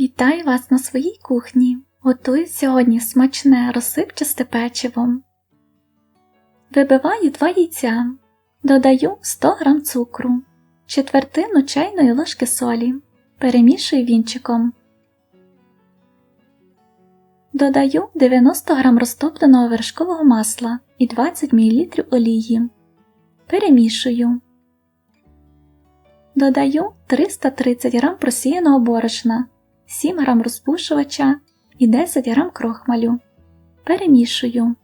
Вітаю вас на своїй кухні. Готую сьогодні смачне розсипчасте печиво. Вибиваю 2 яйця, додаю 100 г цукру, четвертину чайної ложки солі, перемішую вінчиком. Додаю 90 г розтопленого вершкового масла і 20 мл олії. Перемішую. Додаю 330 г просіяного борошна, 7 г розпушувача і 10 г крохмалю. Перемішую.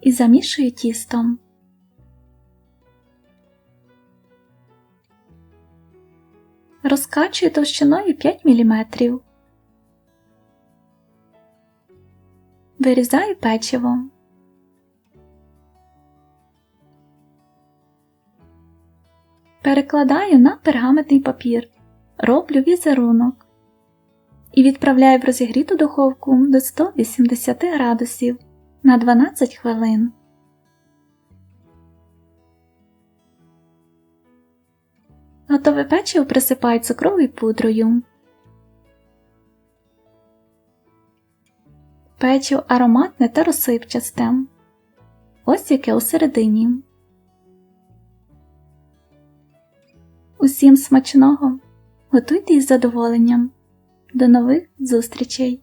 І замішую тістом. Розкачую товщиною 5 мм. Вирізаю печиво. Перекладаю на пергаментний папір, роблю візерунок і відправляю в розігріту духовку до 180 градусів на 12 хвилин. Готове печиво присипаю цукровою пудрою. Печиво ароматне та розсипчасте. Ось яке усередині. Усім смачного! Готуйте із задоволенням. До нових зустрічей!